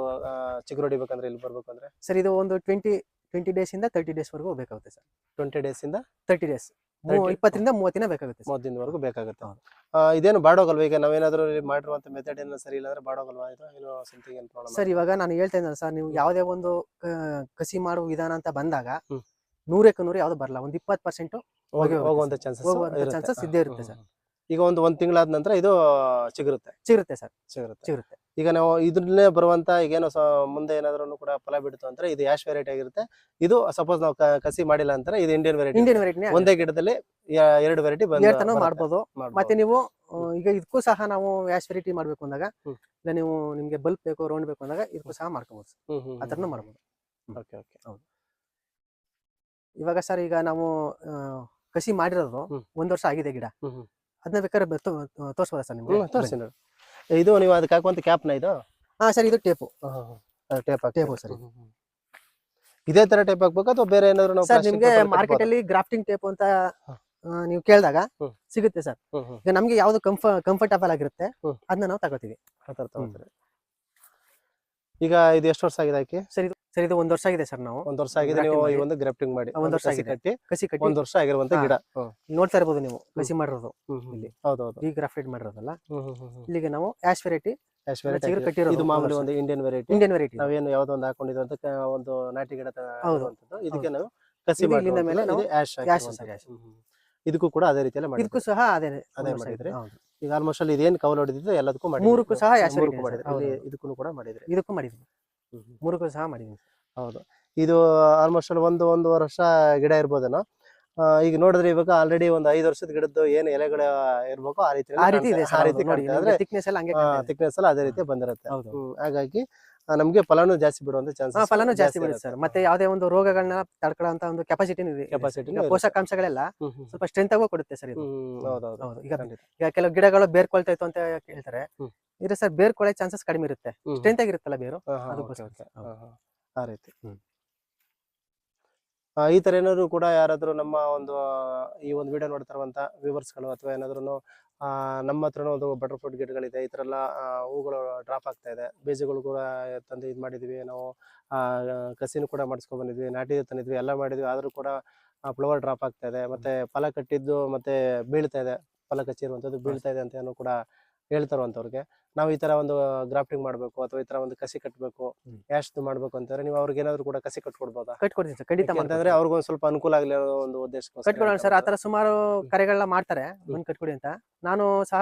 ಚಿಗುರು ಹೊಡಿಬೇಕಂದ್ರೆ ಇಲ್ಲಿ ಬರ್ಬೇಕಂದ್ರೆ ಸರ್ ಇದು ಒಂದು ಟ್ವೆಂಟಿ ಟ್ವೆಂಟಿ ಡೇಸ್ ಇಂದ ತರ್ಟಿ ಡೇಸ್ ವರೆಗೂ ಬೇಕಾಗುತ್ತೆ ಸರ್. ಟ್ವೆಂಟಿ ಡೇಸ್ ಇಂದ? ತರ್ಟಿ ಡೇಸ್ 30 ಇಪ್ಪತ್ತರಿಂದ ಮೂವತ್ತಿನ ಬೇಕಾಗುತ್ತೆ ಸರ್. ಮೂವತ್ತು ದಿನವರೆಗೂ ಬೇಕಾಗುತ್ತೆ. ಹೌದು. ಇದೇನು ಬಾಡೋಗಲ್ವಾ? ಈಗ ನಾವೇನಾದ್ರೂ ಮಾಡಿರುವಂತ ಮೆಥಡ್ ಏನೋ ಸರಿ ಇಲ್ಲಾಂದ್ರೆ ಬಾಡೋಗಲ್ವಾ? ಇದು ಏನೋ ಸಮಥಿಂಗ್ ಏನು ಪ್ರಾಬ್ಲಮ್ ಸರ್ ಇವಾಗ ನಾನು ಹೇಳ್ತಾ ಇದ್ದೀನಿ ಸರ್ ನೀವು ಯಾವುದೇ ಒಂದು ಕಸಿ ಮಾಡುವ ವಿಧಾನ ಅಂತ ಬಂದಾಗ. ನೂರಕ್ಕೆ ನೂರು ಯಾವ್ದು ಬರಲ್ಲ. ಒಂದು ಇಪ್ಪತ್ತು ಪರ್ಸೆಂಟ್ ಹೋಗಿ ಹೋಗುವಂತ ಚಾನ್ಸಸ್ ಇದ್ದೇ ಇರುತ್ತೆ sir. ಈಗ ಒಂದು ಒಂದ್ ತಿಂಗಳಾದ ನಂತರ ಇದು ಚಿಗುರುತ್ತೆ. ಚಿಗುರುತ್ತೆ ಸರ್. ಚಿಗುರುತ್ತೆ. ಚಿಗುರುತ್ತೆ. ಈಗ ನಾವು ಇದ್ರಲ್ಲೇ ಬರುವಂತ ಈಗೇನೋ ಮುಂದೆ ಏನಾದ್ರೂ ಕೂಡ ಫಲ ಬಿಡ್ತು ಅಂದ್ರೆ ಇದು ಯಾಶ್ ವೆರೈಟಿ ಆಗಿರುತ್ತೆ. ಇದು ಸಪೋಸ್ ನಾವು ಕಸಿ ಮಾಡಿಲ್ಲ ಅಂತಾರೆ ಇದು ಇಂಡಿಯನ್ ವೆರೈಟಿ ಇಂಡಿಯನ್ ವೆರೈಟಿ ಒಂದೇ ಗಿಡದಲ್ಲಿ ಎರಡು ವೆರೈಟಿ ಹೇಳ್ತಾನೋ ಮಾಡ್ಬೋದು. ಮತ್ತೆ ನೀವು ಈಗ ಇದಕ್ಕೂ ಸಹ ನಾವು ಯಾಶ್ ವೆರೈಟಿ ಮಾಡ್ಬೇಕು ಅಂದಾಗ ಇಲ್ಲ ನೀವು ನಿಮ್ಗೆ ಬಲ್ಬ್ ಬೇಕು ರೌಂಡ್ ಬೇಕು ಅಂದಾಗ ಇದಕ್ಕೂ ಸಹ ಮಾಡ್ಕೋಬಹುದು ಅದನ್ನು ಮಾಡ್ಬೋದು. Okay okay. ಇವಾಗ ಸರ್ ಈಗ ನಾವು ಕಸಿ ಮಾಡಿರೋದು. ಒಂದ್ ವರ್ಷ ಆಗಿದೆ ಗಿಡ. ಅದನ್ನ ಬೇಕಾದ್ರೆ ತೋರ್ಸ್ಬೋದಾ ಸರ್ ನಿಮ್ಗೆ? ತೋರಿಸಿ ನೋಡಿ. ಇದು ನೀವು ಅದಕ್ಕೆ ಹಾಕುವಂತ ಕ್ಯಾಪ್ನ ಇದು? ಹಾ ಸರ್ ಇದು ಟೇಪು ಟೇಪ್ ಟೇಪು ಸರಿ. ಇದೇ. ತರ ಟೇಪ್ ಹಾಕ್ಬೇಕು ಅಥವಾ ಬೇರೆ ಏನಾದ್ರು ನಾವು ಸರ್ ನಿಮ್ಗೆ ಮಾರ್ಕೆಟ್ ಅಲ್ಲಿ ಗ್ರಾಫ್ಟಿಂಗ್ ಟೇಪ್ ಅಂತ ನೀವು ಕೇಳಿದಾಗ ಸಿಗುತ್ತೆ ಸರ್. ಈಗ ನಮ್ಗೆ ಯಾವ್ದು ಕಂಫ ಕಂಫರ್ಟಬಲ್ ಆಗಿರುತ್ತೆ. ಅದನ್ನ ನಾವು ತಗೋತೀವಿ. ಈಗ ಇದು ಎಷ್ಟು ವರ್ಷ ಆಗಿದೆ ಹಾಕಿ ಸರ್ ಇದು ಸರ್ ಇದು ಒಂದ್ ವರ್ಷ ಆಗಿದೆ ಸರ್ ನಾವು. ಒಂದ್ ವರ್ಷ ಆಗಿದೆ ನೀವು ಈ ಒಂದು ಗ್ರಾಫ್ಟಿಂಗ್ ಮಾಡಿ. ಒಂದ್ ವರ್ಷ ಆಗಿದೆ. ಕಟ್ಟಿ ಕಸಿ ಕಟ್ಟಿ. ಒಂದ್ ವರ್ಷ ಆಗಿರುವಂತ ಗಿಡ. ನೋಡ್ತಾ ಇರ್ಬೋದು ನೀವು ಕಸಿ ಮಾಡಿರೋದು ಇಲ್ಲಿ. ಹೌದೌದು. ಈ ಗ್ರಾಫ್ಟೆಡ್ ಮಾಡಿರೋದಲ್ಲ. ಇಲ್ಲಿಗೆ ನಾವು ಆಶ್ ವೆರೈಟಿ ಇದು ಮಾಮೂಲಿ ಒಂದು ಇಂಡಿಯನ್ ವೆರೈಟಿ ಇಂಡಿಯನ್ ವೆರೈಟಿ ನಾವೇನು ಯಾವ್ದೋ ಒಂದು ಹಾಕೊಂಡಿದ್ವಿ ಅಂತ ಒಂದು ನಾಟಿ ಗಿಡ ಹೌದು. ಇದಕ್ಕೆ ನಾವು ಕಸಿ ಇಲ್ಲಿಂದ ಮೇಲೆ ನಾವು ಆಶ್ ಇದಕ್ಕೂ ಕೂಡ ಅದೇ ರೀತಿಯಲ್ಲಿ ಮಾಡಿ ಇದಕ್ಕೂ ಸಹ ಅದೇ ಅದೇ ಮಾಡಿದ್ರಿ? ಈಗ ಆಲ್ಮೋಸ್ಟ್ ಅಲ್ಲಿ ಇದೇನು ಕವಲ್ ಹೊಡೆದಿದ್ದು ಎಲ್ಲದಕ್ಕೂ ಮಾಡಿ ಮೂರಕ್ಕೂ ಸಹ ಮಾಡಿದ್ರೆ ಹೌದು. ಇದಕ್ಕೂ ಕೂಡ ಮಾಡಿದ್ರಿ ಇದಕ್ಕೂ ಮಾಡಿದ್ವಿ ಮೂರಕ್ಕೂ ಸಹ ಮಾಡಿದ್ದೀನಿ. ಹೌದು. ಇದು ಆಲ್ಮೋಸ್ಟ್ ಅಲ್ಲಿ ಒಂದು ಒಂದು ವರ್ಷ ಗಿಡ ಇರ್ಬೋದೇನೋ? ಈಗ ನೋಡಿದ್ರೆ ಇವಾಗ ಆಲ್ರೆಡಿ ಒಂದು ಐದು ವರ್ಷದ ಗಿಡದ್ದು ಏನು ಎಲೆಗಳು ಇರ್ಬೇಕು ಆ ರೀತಿ ಆ ರೀತಿ ಎಲ್ಲ ಇದೆ. ಅದೇ ರೀತಿ ಬಂದಿರುತ್ತೆ. ಹೌದು. ಹಾಗಾಗಿ ನಮ್ಗೆ ಫಲಾನು ಜಾಸ್ತಿ ಬಿಡುವಂತ ಚಾನ್ಸಸ್ ಫಲನೂ ಜಾಸ್ತಿ ಬಿಡುತ್ತೆ ಸರ್. ಮತ್ತೆ ಯಾವುದೇ ಒಂದು ರೋಗಗಳನ್ನ ತಡ್ಕೊಳ್ಳೋ ಒಂದು ಕೆಪಾಸಿಟಿ ಇದೆ. Capacity ಪೋಷಕಾಂಶಗಳೆಲ್ಲ ಸ್ವಲ್ಪ ಸ್ಟ್ರೆಂತ್ ಆಗೋ ಕೊಡುತ್ತೆ ಸರ್ ಇದು. ಹೌದೌದು ಈಗ ಈಗ ಕೆಲವು ಗಿಡಗಳು ಬೇರ್ಕೊಳ್ತಾ ಇತ್ತು ಅಂತ ಹೇಳ್ತಾರೆ. ಇದ್ರೆ ಸರ್ ಬೇರ್ಕೊಳ್ಳೋ ಚಾನ್ಸಸ್ ಕಡಿಮೆ ಇರುತ್ತೆ. ಸ್ಟ್ರೆಂತ್ ಆಗಿರುತ್ತಲ್ಲ ಬೇರು. ಆ ರೀತಿ. ಈ ತರ ಏನಾದ್ರು ಕೂಡ ಯಾರಾದ್ರೂ ನಮ್ಮ ಒಂದು ಈ ಒಂದು ವಿಡಿಯೋ ನೋಡ್ತಾರಂತ ಗಳು ಅಥವಾ ಏನಾದ್ರು ನಮ್ಮ ಹತ್ರನೂ ಒಂದು ಬಟರ್ ಫ್ರೂಟ್ ಗಿಡಗಳಿದೆ, ಈ ತರ ಎಲ್ಲ ಹೂಗಳು ಡ್ರಾಪ್ ಆಗ್ತಾ ಇದೆ. ಬೀಜಗಳು ಕೂಡ ತಂದು ಇದು ಮಾಡಿದ್ವಿ, ನಾವು ಕಸಿನೂ ಕೂಡ ಮಾಡಿಸ್ಕೊಂಡ್ ಬಂದಿದ್ವಿ, ನಾಟಿ ತಂದಿದ್ವಿ, ಎಲ್ಲ ಮಾಡಿದ್ವಿ, ಆದ್ರೂ ಕೂಡ ಫ್ಲವರ್ ಡ್ರಾಪ್ ಆಗ್ತಾ ಇದೆ. ಮತ್ತೆ ಫಲ ಕಟ್ಟಿದ್ದು ಮತ್ತೆ ಬೀಳ್ತಾ ಇದೆ, ಫಲ ಕಚ್ಚಿರುವಂತದ್ದು ಬೀಳ್ತಾ ಇದೆ ಅಂತ ಕೂಡ ಹೇಳ್ತಾರಂತವ್ರಿಗೆ ನಾವು ಈ ತರ ಒಂದು ಗ್ರಾಫ್ಟಿಂಗ್ ಮಾಡ್ಬೇಕು ಅಥವಾ ಈ ತರ ಒಂದು ಕಸಿ ಕಟ್ಟಬೇಕು ಯಾಶ್ ಯಾಶ್ದು ಮಾಡ್ಬೇಕು ಅಂತಾರೆ ನೀವು ಅವ್ರಿಗೆ ಏನಾದ್ರು ಕೂಡ ಕಸಿ ಕಟ್ಕೊಡ್ಬೋದಾ? ಕಟ್ಕೊಡ್ತೀನಿ ಸರ್ ಖಂಡಿತ ಅಂತಂದ್ರೆ ಅವ್ರಿಗೊಂದ್ ಸ್ವಲ್ಪ ಅನುಕೂಲ ಆಗಲಿ ಅನ್ನೋ ಒಂದು ಉದ್ದೇಶ ಕಟ್ಕೊಡೋಣ ಸರ್ ಆತರ ಸುಮಾರು. ಕರೆಗಳನ್ನ ಮಾಡ್ತಾರೆ ಬಂದ್ ಕಟ್ಕೊಡಿ ಅಂತ. ನಾನು ಸಹ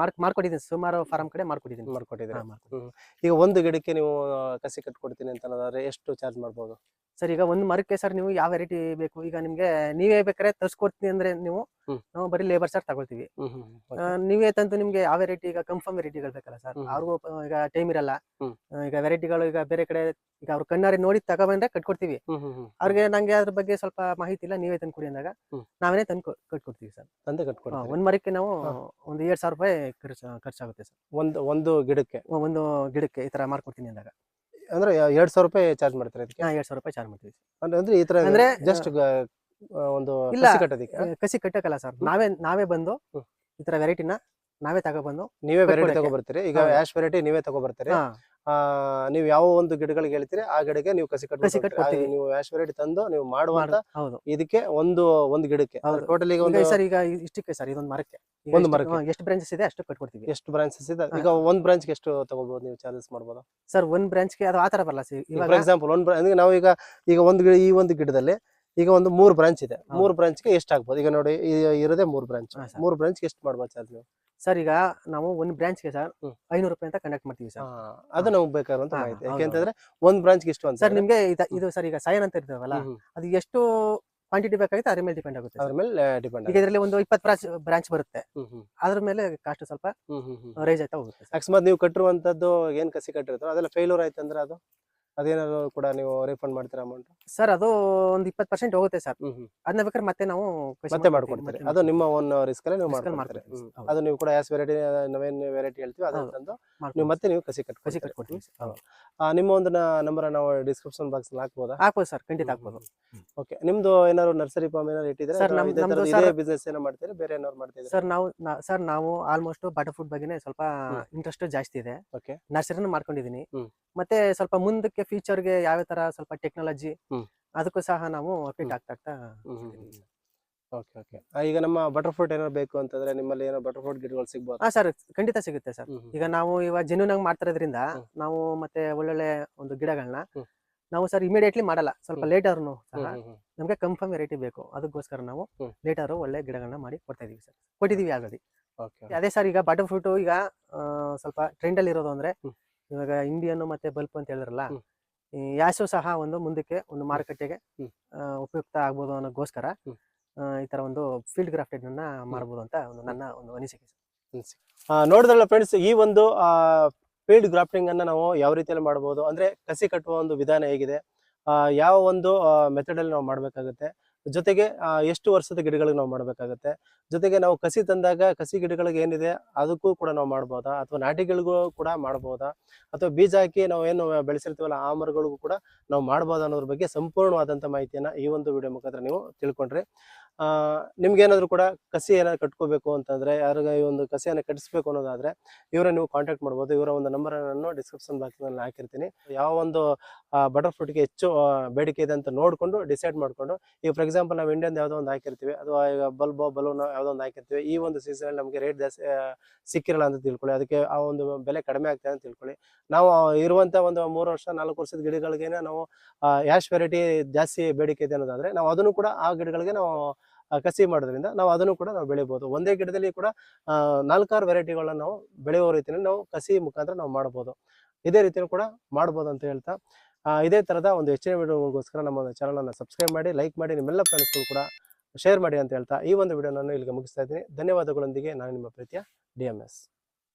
ಮಾರ್ಕ್ ಮಾಡ್ಕೊಟ್ಟಿದ್ದೀನಿ ಸುಮಾರು ಫಾರಂ ಕಡೆ ಮಾಡ್ಕೊಟ್ಟಿದ್ದೀನಿ. ಮಾಡ್ಕೊಟ್ಟಿದ್ದೀನಿ. ಈಗ ಒಂದು ಗಿಡಕ್ಕೆ ನೀವು ಕಸಿ ಕಟ್ಕೊಡ್ತೀನಿ ಅಂತ ಅನ್ನೋದಾದ್ರೆ ಎಷ್ಟು ಚಾರ್ಜ್ ಮಾಡ್ಬೋದು? ಸರ್ ಈಗ ಒಂದು ಮರಕ್ಕೆ ಸರ್ ನೀವು ಯಾವ ವೆರೈಟಿ ಬೇಕು? ಈಗ ನಿಮ್ಗೆ ನೀವೇ ಬೇಕಾದ್ರೆ ತರ್ಸ್ಕೊಡ್ತೀನಿ ಅಂದ್ರೆ ನೀವು. ನಾವು ಬರೀ ಲೇಬರ್ ಸರ್ ತಗೊಳ್ತೀವಿ. ನೀವೇ ತಂದು ನಿಮ್ಗೆ ಯಾವ ವೆರೈಟಿ ಈಗ ಕನ್ಫರ್ಮ್ ವೆರೈಟಿಗಳು ಬೇಕಲ್ಲ ಸರ್ ಅವ್ರಿಗೂ ಈಗ ಟೈಮ್ ಇರಲ್ಲ. ಈಗ ವೆರೈಟಿಗಳು ಈಗ ಬೇರೆ ಕಡೆ ಈಗ ಅವ್ರ ಕಣ್ಣಾರಿ ನೋಡಿ ತಗೊಬಂದ್ರೆ ಕಟ್ಕೊಡ್ತೀವಿ. ಅವ್ರಿಗೆ ನಂಗೆ ಅದ್ರ ಬಗ್ಗೆ ಸ್ವಲ್ಪ ಮಾಹಿತಿ ಇಲ್ಲ ನೀವೇ ತಂದು ಕೊಡಿ ಅಂದಾಗ ನಾವೇ ನಾವೇನೇ ತಂದು ಕಟ್ಕೊಡ್ತೀವಿ ಸರ್ ತಂದೆ ಕಟ್ಕೊಡ್ತೀವಿ ಒಂದ್ ಮರಕ್ಕೆ ನಾವು. ಒಂದು ಎರಡ್ ಸಾವಿರ ರೂಪಾಯಿ ಖರ್ಚು ಖರ್ಚಾಗುತ್ತೆ ಸರ್ ಒಂದು ಒಂದು ಗಿಡಕ್ಕೆ? ಒಂದು ಗಿಡಕ್ಕೆ ಈ ತರ ಮಾಡ್ಕೊಡ್ತೀನಿ ಅಂದಾಗ. ಅಂದ್ರೆ ಎರಡ್ ಸಾವಿರ ರೂಪಾಯಿ ಚಾರ್ಜ್ ಮಾಡ್ತಾರೆ ಅದಕ್ಕೆ ಎರಡ್ ಸಾವಿರ ರೂಪಾಯಿ ಚಾರ್ಜ್ ಮಾಡ್ತೀವಿ ಅಂದ್ರೆ ಅಂದ್ರೆ ಈ ತರ ಅಂದ್ರೆ, ಜಸ್ಟ್ ಒಂದು ಇಲ್ಲ. ಕಸಿ ಕಟ್ಟೋದಿಕ್ಕೆ? ಕಸಿ ಕಟ್ಟಕ್ಕಲ್ಲ ಸರ್ ನಾವೇ ನಾವೇ ಬಂದು ಈ ತರ ವೆರೈಟಿನ ನಾವೇ ತಗೋಬಂದು ನೀವೇ ವೆರೈಟಿ ತಗೋಬರ್ತೀರಿ. ಈಗ. ಆಶ್ ವೆರೈಟಿ ನೀವೇ ತಗೊಬರ್ತೀರಿ. ನೀವು ಯಾವ ಒಂದು ಗಿಡಗಳಿಗೆ ಹೇಳ್ತೀರಿ ಆ ಗಿಡಕ್ಕೆ ನೀವು ಕಸಿ ಕಟ್ ನೀವು ಆಶ್ ವೆರೈಟಿ ತಂದು ನೀವು ಮಾಡುವಂತ ಇದಕ್ಕೆ ಒಂದು ಒಂದು ಗಿಡಕ್ಕೆ. ಟೋಟಲ್ ಈಗ ಒಂದು ಸರ್ ಈಗ ಇಷ್ಟಕ್ಕೆ ಸರ್ ಇದೊಂದು ಮರಕ್ಕೆ. ಒಂದು ಮರಕ್ಕೆ. ಎಷ್ಟು ಬ್ರಾಂಚಸ್ ಇದೆ ಅಷ್ಟು ಕಟ್ಕೊಡ್ತೀವಿ. ಎಷ್ಟು ಬ್ರಾಂಚಸ್ ಇದೆ. ಈಗ ಒಂದ್ ಬ್ರಾಂಚ್ಗೆ ಎಷ್ಟು ತಗೋಬಹುದು ನೀವು ಚಾರ್ಜಸ್ ಮಾಡಬಹುದು ಸರ್ ಒಂದ್ ಬ್ರಾಂಚ್ಗೆ ಅದು ಆತರ ಬರಲ್ಲ ಸರ್ ಫಾರ್ ಎಕ್ಸಾಂಪಲ್ ಒಂದ್ ಬ್ರಾಂಚ್ ನಾವು ಈಗ ಈಗ ಒಂದು ಗಿಡ ಈ ಒಂದು ಗಿಡದಲ್ಲಿ ಈಗ ಒಂದು ಮೂರು ಬ್ರಾಂಚ್ ಇದೆ. ಮೂರು ಬ್ರಾಂಚ್ಗೆ ಎಷ್ಟು ಆಗ್ಬೋದು? ಈಗ ನೋಡಿ ಇರೋದೇ ಮೂರು ಬ್ರಾಂಚ್ ಮೂರ್ ಬ್ರಾಂಚ್ಗೆ ಎಷ್ಟು ಮಾಡ್ಬೋದು ಸರ್ ನೀವು? ಸರ್ ಈಗ ನಾವು ಒಂದು ಬ್ರಾಂಚ್ಗೆ ಸರ್. ಐನೂರು ರೂಪಾಯಿ ಅಂತ ಕಂಡಕ್ಟ್ ಮಾಡ್ತೀವಿ ಸರ್ ಅದು ನಮ್ಗೆ ಬೇಕಾಗಿರುವಂತ ಮಾಹಿತಿ. ಯಾಕೆಂತಂದ್ರೆ ಒಂದ್ ಬ್ರಾಂಚ್ಗೆ ಇಷ್ಟು ಅಂತ ಸರ್ ನಿಮ್ಗೆ ಇದ- ಸರ್ ಈಗ ಸೈನ್ ಅಂತ ಇರ್ತಾವಲ್ಲ. ಅದು ಎಷ್ಟು ಕ್ವಾಂಟಿಟಿ ಬೇಕಾಗುತ್ತೆ ಅದ್ರ ಮೇಲೆ ಡಿಪೆಂಡ್ ಆಗುತ್ತೆ ಅದ್ರ ಮೇಲೆ ಡಿಪೆಂಡ್ ಈಗ ಇದರಲ್ಲಿ ಒಂದು ಇಪ್ಪತ್ತು ಬ್ರಾಂಚ್ ಬ್ರಾಂಚ್ ಬರುತ್ತೆ. ಅದ್ರ ಮೇಲೆ ಕಾಸ್ಟ್ ಸ್ವಲ್ಪ ರೈಸ್ ಆಯ್ತಾ ಹೋಗುತ್ತೆ. ಅಕಸ್ಮಾತ್ ನೀವು ಕಟ್ಟಿರುವಂತದ್ದು ಏನ್ ಕಸಿ ಕಟ್ಟಿರ್ತಾರೋ ಅದೆಲ್ಲ ಫೇಲ್ಯೂರ್ ಆಯ್ತಂದ್ರೆ ಅದು? ಅದೇನಾದ್ರು ಕೂಡ ನೀವು ರಿಫಂಡ್ ಮಾಡ್ತೀರಾ ಅಮೌಂಟ್ ಸರ್ ಅದು ಒಂದು ಇಪ್ಪತ್ತು ಪರ್ಸೆಂಟ್ ಹೋಗುತ್ತೆ ಸರ್ ಅದನ್ನ ಬೇಕಾದ್ರೆ ಮತ್ತೆ ನಾವು ಮತ್ತೆ ಮಾಡ್ಕೊಡ್ತೀರಿ. ಅದು ನಿಮ್ಮ ಓನ್ ರಿಸ್ಕ್ ಅಲ್ಲಿ ನೀವು ಅಲ್ಲಿ ಮಾಡ್ಕೊಡ್ತೀರಿ. ಅದು ನೀವು ಕೂಡ ಯಾಸ್ ವೆರೈಟಿ ನಾವೇನ್ ವೆರೈಟಿ ಹೇಳ್ತೀವಿ ಅದನ್ನ ತಂದು ನೀವು ಮತ್ತೆ ನೀವು ಕಸಿ ಕಟ್ ಕಸಿ ಕಟ್ಕೊಡ್ತೀವಿ. ನಿಮ್ಮ ಒಂದು ನಂಬರ್ ನಾವು ಡಿಸ್ಕ್ರಿಪ್ಷನ್ ಬಾಕ್ಸ್ ಹಾಕ್ಬೋದಾ? ಹಾಕ್ಬೋದು ಸರ್ ಖಂಡಿತ ಹಾಕ್ಬೋದು. ಓಕೆ ನಿಮ್ದು ಏನಾದ್ರು ನರ್ಸರಿ ಫಾರ್ಮ್ ಏನಾದ್ರು ಇಟ್ಟಿದ್ರೆ ಸರ್ ನಮ್- ನಮ್ದು ಇದೇ ಬಿಸ್ನೆಸ್ ಏನೋ ಮಾಡ್ತೀರಿ? ಬೇರೆ ಏನಾದ್ರು ಮಾಡ್ತೀವಿ ಸರ್ ನಾವು ಸರ್ ನಾವು ಆಲ್ಮೋಸ್ಟ್ ಬಟರ್ ಫುಡ್ ಬಗ್ಗೆನೇ ಸ್ವಲ್ಪ. ಇಂಟ್ರೆಸ್ಟ್ ಜಾಸ್ತಿ ಇದೆ. ಓಕೆ ನರ್ಸರಿನ ಮಾಡ್ಕೊಂಡಿದೀನಿ. ಹ್ಮ್. ಮತ್ತೆ ಸ್ವಲ್ಪ ಮುಂದಕ್ಕೆ ಫ್ಯೂಚರ್ಗೆ ಯಾವ ತರ ಸ್ವಲ್ಪ ಟೆಕ್ನಾಲಜಿ ಅದಕ್ಕೂ ಸಹ ನಾವು ಅಪ್ಡೇಟ್. ಆಗ್ತಾ ಆಗ್ತಾ ಓಕೆ ಓಕೆ ಈಗ ನಮ್ಮ ಬಟರ್ ಫ್ರೂಟ್ ಏನಾದ್ರು ಬೇಕು ಅಂತಂದ್ರೆ ನಿಮ್ಮಲ್ಲಿ ಏನೋ ಬಟರ್ ಫ್ರೂಟ್ ಗಿಡಗಳು ಸಿಗ್ಬೋದು? ಹಾ ಸರ್ ಖಂಡಿತ ಸಿಗುತ್ತೆ ಸರ್. ಈಗ ನಾವು ಇವಾಗ ಜೆನ್ಯೂನ್ ಆಗಿ ಮಾಡ್ತಾ ಇರೋದ್ರಿಂದ ನಾವು ಮತ್ತೆ ಒಳ್ಳೊಳ್ಳೆ ಒಂದು ಗಿಡಗಳನ್ನ ನಾವು ಸರ್ ಇಮಿಡಿಯೇಟ್ಲಿ ಮಾಡಲ್ಲ. ಸ್ವಲ್ಪ ಲೇಟರ್ ಸಹ. ನಮಗೆ ಕನ್ಫರ್ಮ್ ವೆರೈಟಿ ಬೇಕು. ಅದಕ್ಕೋಸ್ಕರ ನಾವು. ಲೇಟರ್ ಒಳ್ಳೆ ಗಿಡಗಳನ್ನ ಮಾಡಿ ಕೊಡ್ತಾ ಇದೀವಿ ಸರ್. ಕೊಟ್ಟಿದೀವಿ ಆಲ್ರೆಡಿ ಅದೇ ಸರ್ ಈಗ ಬಟರ್ ಫ್ರೂಟ್ ಈಗ ಸ್ವಲ್ಪ ಟ್ರೆಂಡ್ ಅಲ್ಲಿ ಇರೋದು ಅಂದ್ರೆ. ಇವಾಗ ಇಂಡಿಯನ್ ಮತ್ತೆ ಬಲ್ಪ್ ಅಂತ ಹೇಳಿದ್ರಲ್ಲ ಯಾಸು ಸಹ ಒಂದು ಮುಂದಕ್ಕೆ ಒಂದು ಮಾರುಕಟ್ಟೆಗೆ ಉಪಯುಕ್ತ ಆಗ್ಬೋದು ಅನ್ನೋಕ್ಕೋಸ್ಕರ. ಈ ತರ ಒಂದು ಫೀಲ್ಡ್ ಗ್ರಾಫ್ಟೆಡ್ ಅನ್ನ ಮಾಡಬಹುದು ಅಂತ ಒಂದು ನನ್ನ ಒಂದು ಅನಿಸಿಕೆ. ನೋಡಿದ್ರಲ್ಲ ಫ್ರೆಂಡ್ಸ್ ಈ ಒಂದು ಫೀಲ್ಡ್ ಗ್ರಾಫ್ಟಿಂಗ್ ಅನ್ನ ನಾವು ಯಾವ ರೀತಿಯಲ್ಲಿ ಮಾಡಬಹುದು ಅಂದ್ರೆ ಕಸಿ ಕಟ್ಟುವ ಒಂದು ವಿಧಾನ ಹೇಗಿದೆ? ಯಾವ ಒಂದು ಮೆಥಡ್ ಅಲ್ಲಿ ನಾವು ಮಾಡಬೇಕಾಗುತ್ತೆ? ಜೊತೆಗೆ ಎಷ್ಟು ವರ್ಷದ ಗಿಡಗಳಿಗೆ ನಾವು ಮಾಡಬೇಕಾಗುತ್ತೆ. ಜೊತೆಗೆ ನಾವು ಕಸಿ ತಂದಾಗ ಕಸಿ ಗಿಡಗಳಿಗೆ ಏನಿದೆ, ಅದಕ್ಕೂ ಕೂಡ ನಾವು ಮಾಡ್ಬೋದಾ? ಅಥವಾ ನಾಟಿಗಳಿಗೂ ಕೂಡ ಮಾಡ್ಬೋದಾ? ಅಥವಾ ಬೀಜ ಹಾಕಿ ನಾವು ಏನು ಬೆಳೆಸಿರ್ತೀವಲ್ಲ, ಆ ಮರಗಳಿಗೂ ಕೂಡ ನಾವು ಮಾಡ್ಬೋದಾ ಅನ್ನೋದ್ರ ಬಗ್ಗೆ ಸಂಪೂರ್ಣವಾದಂಥ ಮಾಹಿತಿಯನ್ನ ಈ ಒಂದು ವಿಡಿಯೋ ಮುಖಾಂತರ ನೀವು ತಿಳ್ಕೊಂಡ್ರಿ. ಆ, ನಿಮ್ಗೇನಾದ್ರು ಕೂಡ ಕಸಿ ಏನಾದ್ರು ಕಟ್ಕೋಬೇಕು ಅಂತಂದ್ರೆ ಯಾರಿಗ ಈ ಒಂದು ಕಸಿಯನ್ನು ಕಟ್ಟಿಸ್ಬೇಕು ಅನ್ನೋದಾದ್ರೆ ಇವರ ನೀವು ಕಾಂಟ್ಯಾಕ್ಟ್ ಮಾಡ್ಬೋದು. ಇವರ ಒಂದು ನಂಬರ್ ನಾನು ಡಿಸ್ಕ್ರಿಪ್ಷನ್ ಬಾಕ್ಸ್ನಲ್ಲಿ ಹಾಕಿರ್ತೀನಿ. ಯಾವ ಒಂದು ಬಟರ್ ಫ್ರೂಟ್ಗೆ ಹೆಚ್ಚು ಬೇಡಿಕೆ ಇದೆ ಅಂತ ನೋಡ್ಕೊಂಡು ಡಿಸೈಡ್ ಮಾಡ್ಕೊಂಡು ಈಗ ಫಾರ್ ಎಕ್ಸಾಂಪಲ್ ನಾವು ಇಂಡಿಯನ್ ಯಾವುದೋ ಒಂದು ಹಾಕಿರ್ತೀವಿ. ಅಥವಾ ಈಗ ಬಲ್ಬೋ ಬಲೂನ್ ಯಾವುದೋ ಒಂದು ಹಾಕಿರ್ತೀವಿ. ಈ ಒಂದು ಸೀಸನ್ ನಮಗೆ ರೇಟ್ ಜಾಸ್ತಿ ಸಿಕ್ಕಿರಲ್ಲ ಅಂತ ತಿಳ್ಕೊಳ್ಳಿ. ಅದಕ್ಕೆ ಆ ಒಂದು ಬೆಲೆ ಕಡಿಮೆ ಆಗ್ತದೆ ಅಂತ ತಿಳ್ಕೊಳ್ಳಿ. ನಾವು ಇರುವಂತ ಒಂದು ಮೂರು ವರ್ಷ ನಾಲ್ಕು ವರ್ಷದ ಗಿಡಗಳಿಗೆ ನಾವು ಯಾಶ್ ವೆರೈಟಿ ಜಾಸ್ತಿ ಬೇಡಿಕೆ ಇದೆ ಅನ್ನೋದಾದ್ರೆ ನಾವು ಅದನ್ನು ಕೂಡ ಆ ಗಿಡಗಳಿಗೆ ನಾವು ಕಸಿ ಮಾಡೋದ್ರಿಂದ ನಾವು ಅದನ್ನು ಕೂಡ ನಾವು ಬೆಳಿಬಹುದು ಒಂದೇ ಗಿಡದಲ್ಲಿ ಕೂಡ ನಾಲ್ಕಾರು ವೆರೈಟಿಗಳನ್ನ ನಾವು ಬೆಳೆಯುವ ರೀತಿಯಲ್ಲಿ ನಾವು ಕಸಿ ಮುಖಾಂತರ ನಾವು ಮಾಡಬಹುದು ಇದೇ ರೀತಿಯಲ್ಲಿ ಕೂಡ ಮಾಡ್ಬೋದು ಅಂತ ಹೇಳ್ತಾ ಇದೇ ತರದ ಒಂದು ಹೆಚ್ಚಿನ ವಿಡಿಯೋಗೋಸ್ಕರ ನಮ್ಮ ಚಾನಲ್ ಅನ್ನ ಸಬ್ಸ್ಕ್ರೈಬ್ ಮಾಡಿ, ಲೈಕ್ ಮಾಡಿ, ನಿಮ್ಮೆಲ್ಲ ಫ್ರೆಂಡ್ಸ್ಗಳು ಕೂಡ ಶೇರ್ ಮಾಡಿ ಅಂತ ಹೇಳ್ತಾ, ಈ ಒಂದು ವಿಡಿಯೋ ನಾನು ಇಲ್ಲಿಗೆ ಮುಗಿಸ್ತಾ ಇದ್ದೀನಿ. ಧನ್ಯವಾದಗಳೊಂದಿಗೆ ನಾನು ನಿಮ್ಮ ಪ್ರೀತಿಯ ಡಿ